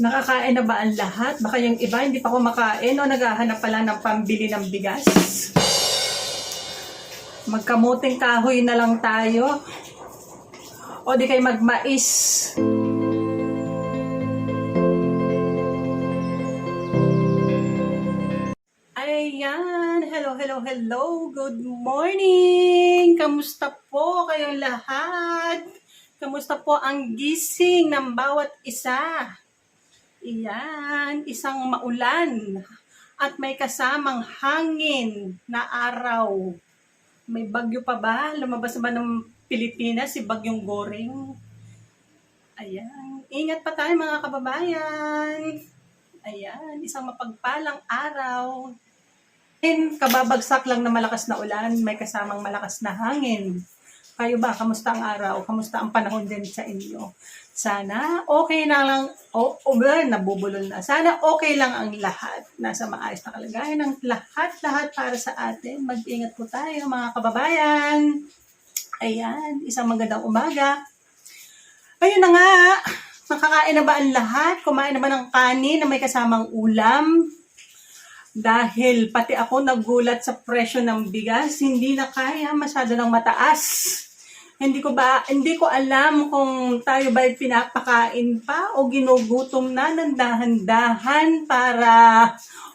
Nakakain na ba ang lahat? Baka yung iba hindi pa kumakain o naghahanap pa lang ng pambili ng bigas? Magkamuting kahoy na lang tayo. O di kayo magmais. Ayan, hello, hello, hello. Good morning. Kamusta po kayong lahat? Kamusta po ang gising ng bawat isa? Iyan, isang maulan at may kasamang hangin na araw. May bagyo pa ba? Lumabas ba ng Pilipinas si Bagyong Goring? Ayan, ingat pa tayo mga kababayan. Ayan, isang mapagpalang araw. In, kababagsak lang na malakas na ulan, may kasamang malakas na hangin. Kayo ba, kamusta ang araw? Kamusta ang panahon din sa inyo? Sana okay na lang, o oh, oh, nabubulol na. Sana okay lang ang lahat. Nasa maayos na kalagayan ng lahat-lahat para sa atin. Mag-ingat po tayo mga kababayan. Ayan, isang magandang umaga. Ayun na nga, nakakain na ba ang lahat? Kumain na ba ng kanin na may kasamang ulam? Dahil pati ako nagulat sa presyo ng bigas, hindi na kaya masyado ng mataas. Hindi ko ba hindi ko alam kung tayo ba pinapakain pa o ginugutom na ng dahan-dahan para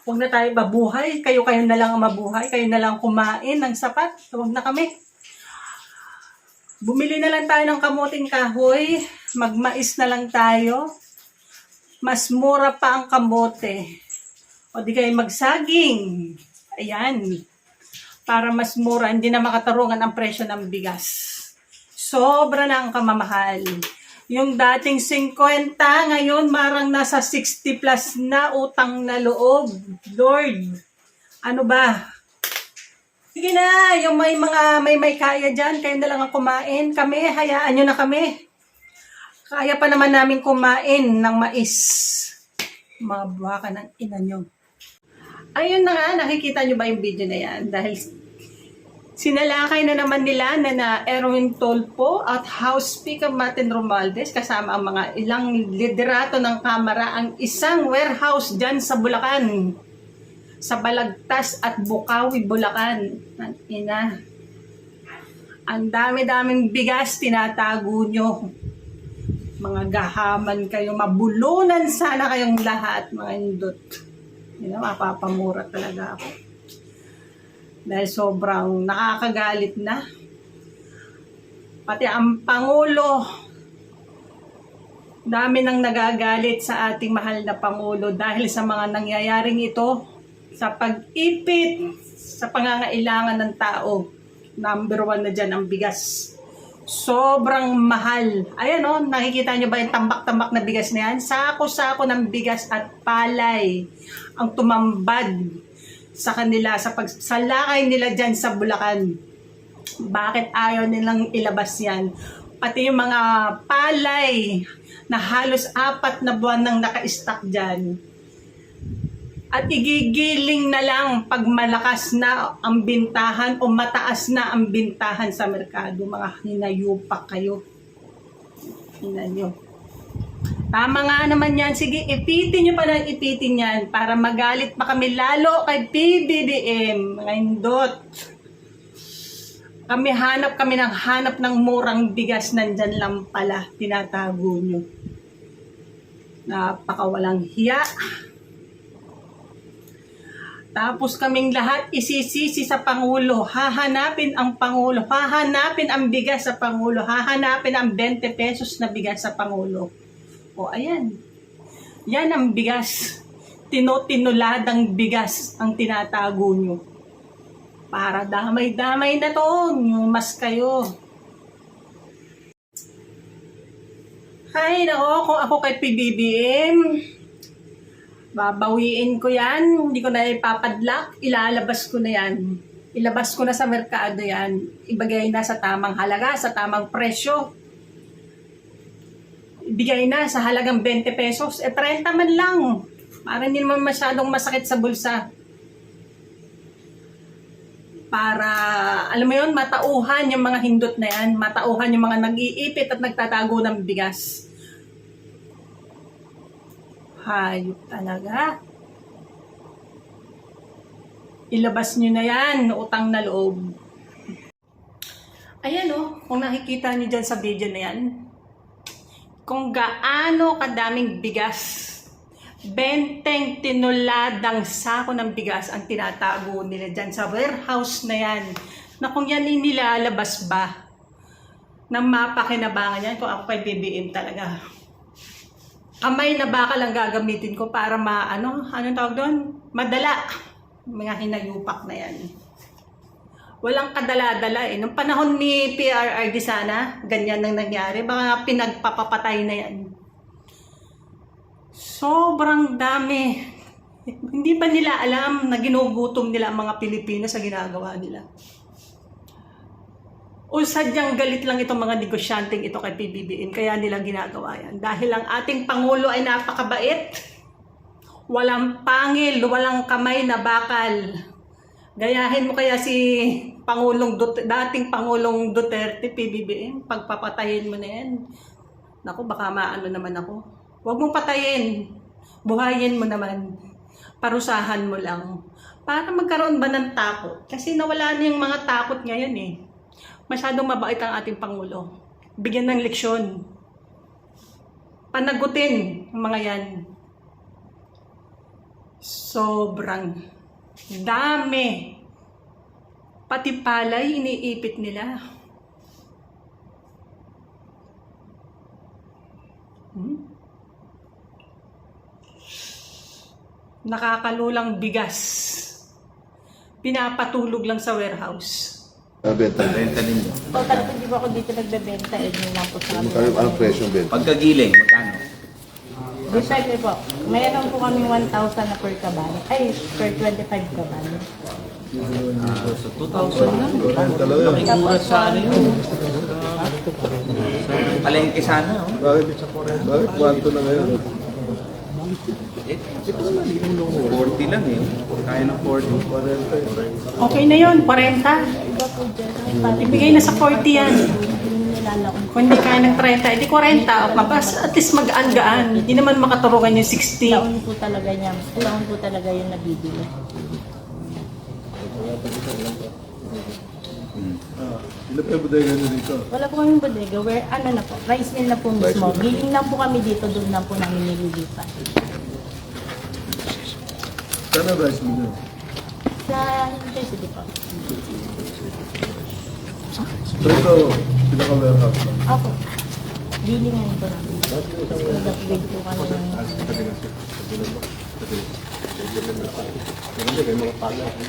huwag na tayo mabuhay, kayo kayo na lang ang mabuhay, kayo na lang kumain ng sapat, huwag na kami. Bumili na lang tayo ng kamuting kahoy, magmais na lang tayo. Mas mura pa ang kamote. O di kayo magsaging. Ayan. Para mas mura, hindi na makatarungan ang presyo ng bigas. Sobra na ang kamamahal. Yung dating 50, ngayon marang nasa 60 plus na utang na loob. Lord, ano ba? Sige na, yung may mga may may kaya dyan, kayo na lang ang kumain. Kami, hayaan nyo na kami. Kaya pa naman namin kumain ng mais. Mga buwaka ng ina nyo. Ayun na nga, nakikita nyo ba yung video na yan? Dahil sinalakay na naman nila na na Erwin Tolpo at House Speaker Martin Romualdez kasama ang mga ilang liderato ng Kamara ang isang warehouse dyan sa Bulacan. Sa Balagtas at Bukawi, Bulacan. Ang ina. Ang dami-daming bigas tinatago nyo. Mga gahaman kayo, mabulunan sana kayong lahat, mga indot. Yun na, mapapamura talaga ako. Dahil sobrang nakakagalit na. Pati ang Pangulo, dami nang nagagalit sa ating mahal na Pangulo dahil sa mga nangyayaring ito sa pag-ipit sa pangangailangan ng tao. Number one na dyan ang bigas. Sobrang mahal. Ayan o, nakikita nyo ba yung tambak-tambak na bigas na yan? Sako-sako ng bigas at palay ang tumambad sa kanila, sa pagsalakay nila dyan sa Bulacan. Bakit ayaw nilang ilabas yan? Pati yung mga palay na halos apat na buwan nang naka-stack dyan. At igigiling na lang pag malakas na ang bintahan o mataas na ang bintahan sa merkado. Mga hinayupak kayo. Hinanyo. Tama nga naman yan. Sige, ipitin nyo pa ng ipitin yan para magalit pa kami lalo kay PBBM. Mga indot. Kami hanap kami ng hanap ng murang bigas nandyan lang pala. Tinatago nyo. Napakawalang hiya. Tapos kaming lahat isisisi sa Pangulo. Hahanapin ang Pangulo. Hahanapin ang bigas sa Pangulo. Hahanapin ang 20 pesos na bigas sa Pangulo. O ayan. Yan ang bigas. Tinotinuladang bigas ang tinatago nyo. Para damay-damay na to. Mas kayo. Hay, nako, kung ako kay PBBM, babawiin ko yan, hindi ko na ipapadlock, ilalabas ko na yan. Ilabas ko na sa merkado yan, ibigay na sa tamang halaga, sa tamang presyo. Ibigay na sa halagang 20 pesos, eh 30 man lang. Para hindi naman masyadong masakit sa bulsa. Para, alam mo yun, matauhan yung mga hindot na yan, matauhan yung mga nag-iipit at nagtatago ng bigas Hayop talaga. Ilabas nyo na yan, utang na loob. Ayan o, kung nakikita nyo dyan sa video na yan, kung gaano kadaming bigas, benteng tinuladang sako ng bigas ang tinatago nila dyan sa warehouse na yan, na kung yan inilalabas ba, na mapakinabangan yan kung ako kay BBM talaga. Kamay na bakal ang gagamitin ko para ma, ano, anong tawag doon? Madala. Mga hinayupak na yan. Walang kadala-dala eh. Nung panahon ni PRRD sana, ganyan nang nangyari. Baka pinagpapapatay na yan. Sobrang dami. Hindi ba nila alam na ginugutom nila ang mga Pilipino sa ginagawa nila? O sadyang galit lang itong mga negosyanteng ito kay PBBM, kaya nila ginagawa yan. Dahil ang ating Pangulo ay napakabait, walang pangil, walang kamay na bakal. Gayahin mo kaya si Pangulong Dut- dating Pangulong Duterte, PBBM, pagpapatayin mo na yan. Naku, baka maano naman ako. Huwag mong patayin. Buhayin mo naman. Parusahan mo lang. Para magkaroon ba ng takot? Kasi nawala na yung mga takot ngayon eh. Masyadong mabait ang ating Pangulo. Bigyan ng leksyon. Panagutin ang mga yan. Sobrang dami. Pati palay, iniipit nila. Hmm? Nakakalulang bigas. Pinapatulog lang sa warehouse. Nabenta. Benta ninyo. O talagang di ba ako dito nagbebenta eh, yun lang po sa Magkano anong presyo ng benta? Pagkagiling, magkano? Depende po. Mayroon po kami 1,000 na per kaban. Ay, per 25 kaban. So, 2,000 lang. Tapos, Sana yun. Palengke sana, oh. Bakit? Bakit? Kwanto na ngayon? Eh, 40 lang eh. Kaya ng 40. Okay na yun, 40. iba po dyan. Ay, pati Ibigay na sa 40 yan. Kung hindi kaya ng 30, edi 40 o mabas, at least magaan-gaan. Hindi naman makaturungan yung 60. Taon po talaga niya. Taon po talaga yung nabibili. Ilan pa yung bodega nyo dito? Wala po kaming bodega. Where, ano na po, rice mill na po mismo. Giling lang po kami dito, doon lang po namin nililipat. Saan ang rice mill nyo? Sa University po. So ito, pinaka-warehouse lang. Ako. Bilingan po namin. Nag-upgrade po kami ng...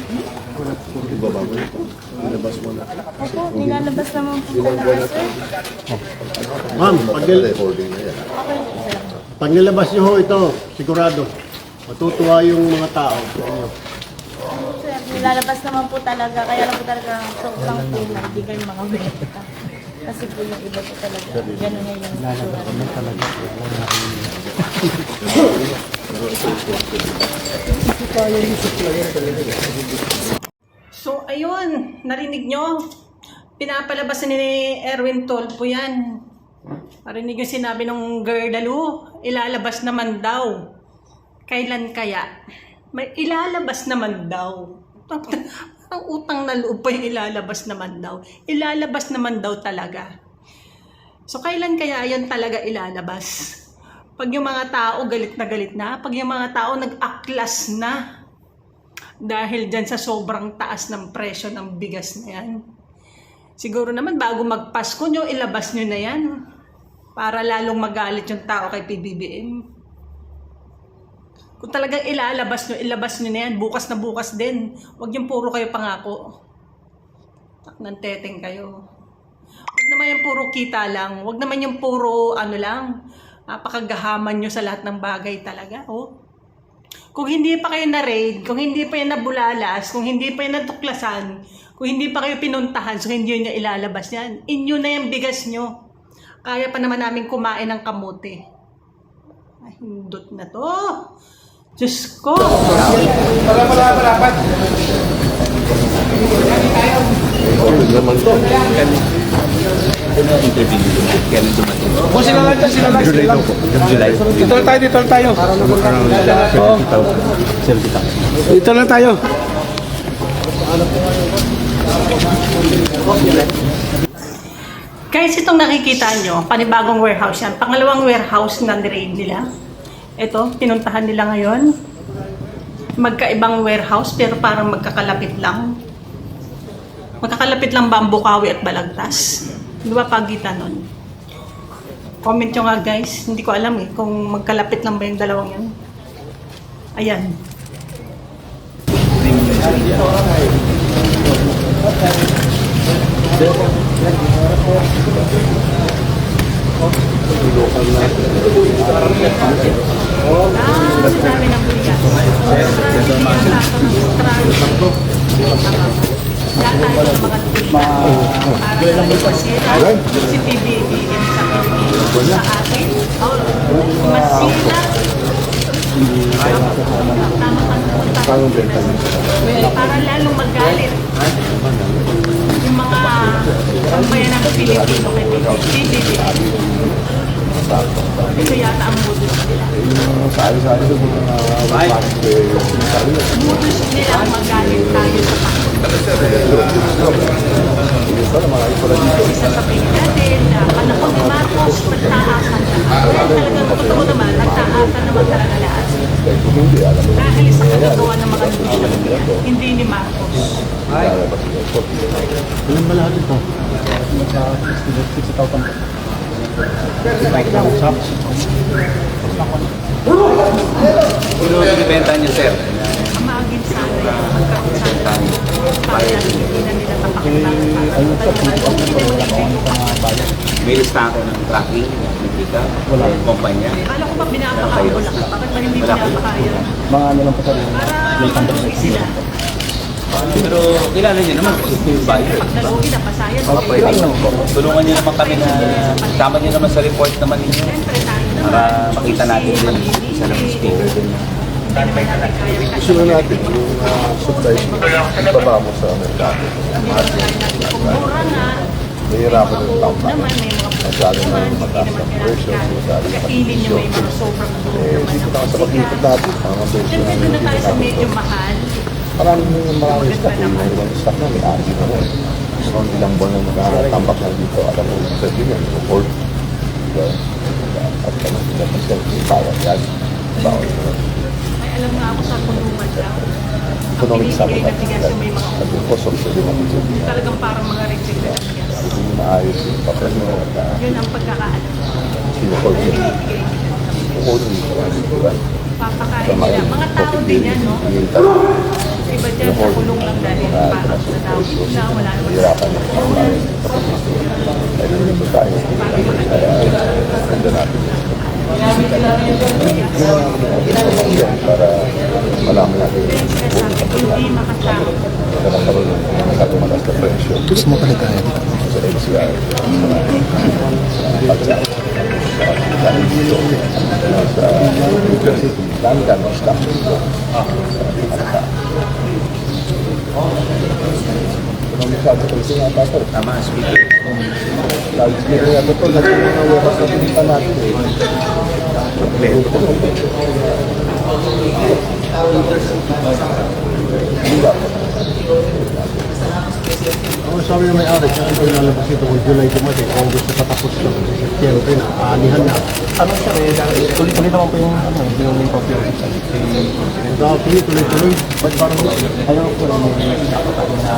Ibaba mo ito. Ilabas mo na. Opo, nilalabas naman po talaga, sir. Ma'am, pag, nil- Recording na yan. Okay, sir. pag nilabas niyo ho ito, sigurado, matutuwa yung mga tao sa inyo. Sir, nilalabas naman po talaga. Kaya lang po talaga sobrang pula. Hindi kayo mga benta. Kasi po yung iba po talaga. Ganun nga yung sura. So, ayun, narinig nyo. Pinapalabas ni Erwin Tolpo yan. Narinig yung sinabi ng Gerdalu, ilalabas naman daw. Kailan kaya? May ilalabas naman daw. Ang utang na loob pa yung ilalabas naman daw. Ilalabas naman daw talaga. So, kailan kaya yan talaga ilalabas? Pag yung mga tao galit na galit na, pag yung mga tao nag-aklas na, dahil dyan sa sobrang taas ng presyo ng bigas na yan. Siguro naman bago magpasko nyo, ilabas nyo na yan. Para lalong magalit yung tao kay PBBM. Kung talagang ilalabas nyo, ilabas nyo na yan. Bukas na bukas din. Huwag yung puro kayo pangako. Tak ng teteng kayo. Huwag naman yung puro kita lang. Huwag naman yung puro ano lang. Napakagahaman nyo sa lahat ng bagay talaga. Oh. Kung hindi pa kayo na-raid, kung hindi pa yan nabulalas, kung hindi pa yan natuklasan, kung hindi pa kayo pinuntahan, so hindi nyo ilalabas yan. Inyo na yung bigas nyo. Kaya pa naman namin kumain ng kamote. Ay, hindot na to. Diyos ko. Oh, yun naman to. Ano ang interview? Kailan dumating? O sila lang dyan, sila lang. July. Dito lang tayo, dito lang tayo. Dito lang tayo. Guys, itong nakikita nyo, panibagong warehouse yan. Pangalawang warehouse na niraid nila. Ito, pinuntahan nila ngayon. Magkaibang warehouse pero parang magkakalapit lang. Magkakalapit lang ba ang Bukawi at Balagtas? Di ba pagitan nun? Comment nyo nga guys. Hindi ko alam eh kung magkalapit lang ba yung dalawang yan. Ayan. Ah, sinabi ng buligan. Si PBBM sa sa atin. Masila. Tama ka Para lalong magalit. Yung mga sambayan ng Pilipino kay PBBM. Ito yata ang modus nila. Modus nila ang magalit tayo sa Panginoon. Isa sa tingin natin na panahon ni Marcos, nagtaasan na. Kaya talagang totoo naman, nagtaasan naman talaga lahat. Dahil sa kagagawa ng mga niya, hindi ni Marcos. Ilan ba lahat ito? Nasa 60,000 po. Sino binibenta niyo, sir? Amagin sana yung magkaroon sana. Para hindi na nila tapakita. May listahan ng tracking, nakikita, wala kumpanya. Kala ko ba pinapakayo lang? Bakit ba hindi pinapakayo? Mga ano lang po sa Para matuloy sila. Pero kilala niyo naman, yung buyer. Pag nalugi na pasayan. Pwede no. Tulungan niyo naman kami na tama niyo naman sa report naman ninyo para makita natin din isa ng speaker din. Gusto na natin yung uh, supply chain. Ibaba mo sa merkado. Kung mura nga, Nahihirapan ng tao mga Masyado na hindi mataas ang presyo, masyado na Kailin nyo may mga sobrang Eh, dito ng na sa pag-ikot natin, mga presyo na tayo sa natin medyo ito. mahal. Marami yung maraming stock, yung mga ibang stock na may ari na rin. So, ilang buwan na magkakatambak na dito, alam mo, sa ganyan, support. Diba? At kami, sila pa sila, yung bawat yan. Bawat yan. May alam nga ako sa kulungan lang. Economic sa may mga cost of sa Pilipinas. talagang parang mga rejected. Hindi mo maayos yung na na Yun ang pagkakaalam. Binibigay nila. Kukuli nila, diba? Papakain nila. Mga tao din yan, no? Yung tanong, Iba dyan sa kulong lang dahil parang na tao na wala naman sa sa pag-isip. Kaya nandito tayo. Kaya, ganda natin. Para malaman natin hindi makasama. nagkakaroon ng mataas na presyo. Gusto mo pala tayo Sa NCR. Pagsak. Dahil dito, sa university, dami dami ng staff dito. Masyado ko ito nga tato. Tama, speaker. Lagi dito nga ito, lagi yung mga wakas na pinita natin eh. Hindi ba? Ang sabi ng may-ari, kaya ito ilalabas ito kung July dumating, kung gusto patapos lang, September na, aanihan na. Ano siya eh, tuloy-tuloy naman po yung ano, yung copy of it. Dahil tuloy, tuloy, tuloy. But parang ayaw ko lang yung nakakain na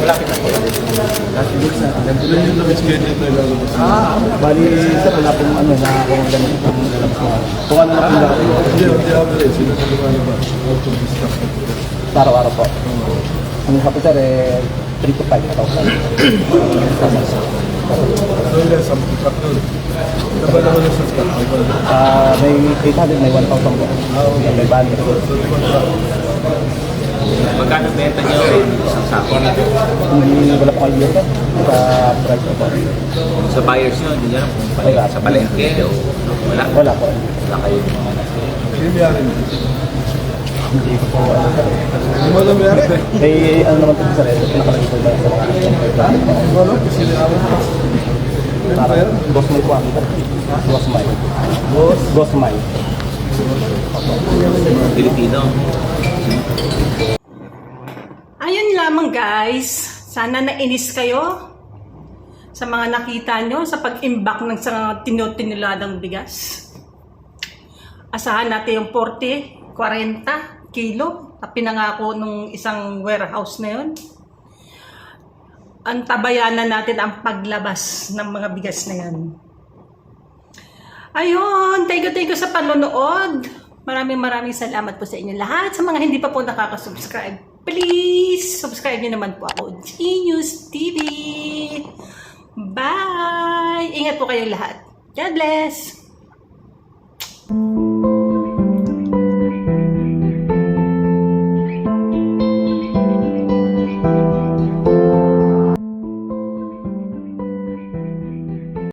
malapit na po. Last week na, Ilan yung nag-schedule na ilalabas? Ah, bali sir, wala pong ano na kung ganun kung lalabas na. Kung ano na po lang, Hindi, hindi average. Sino sa lumalabas? Sa araw-araw po. Ang sabi sir eh, 3 to 5,000. Ano yung sa naman yung? Ano ba? Ah, may 800, may 1,000 po. May bali. Magkano benta niyo isang sako? Hindi wala po kayo sir, sa price po. Sa buyers niyo, hindi niyo alam kung palengke, sa palengke o wala. Wala po. Wala kayo. May mo? Hindi ko po ano sir. Eh, ano naman po sir, eh, nakalagay po lang sa mga Parang Gosmay po ang sir. Gosmay. Gosmay. Pilipino. Ayun lamang guys. Sana nainis kayo sa mga nakita nyo sa pag-imbak ng sa tinutiniladang bigas. Asahan natin yung 40, 40 kilo na pinangako nung isang warehouse na yun. Antabayanan natin ang paglabas ng mga bigas na yan. Ayun, thank you, thank you sa panonood. Maraming maraming salamat po sa inyo lahat. Sa mga hindi pa po nakaka-subscribe, please subscribe niyo naman po ako, Genius TV. Bye! Ingat po kayong lahat. God bless!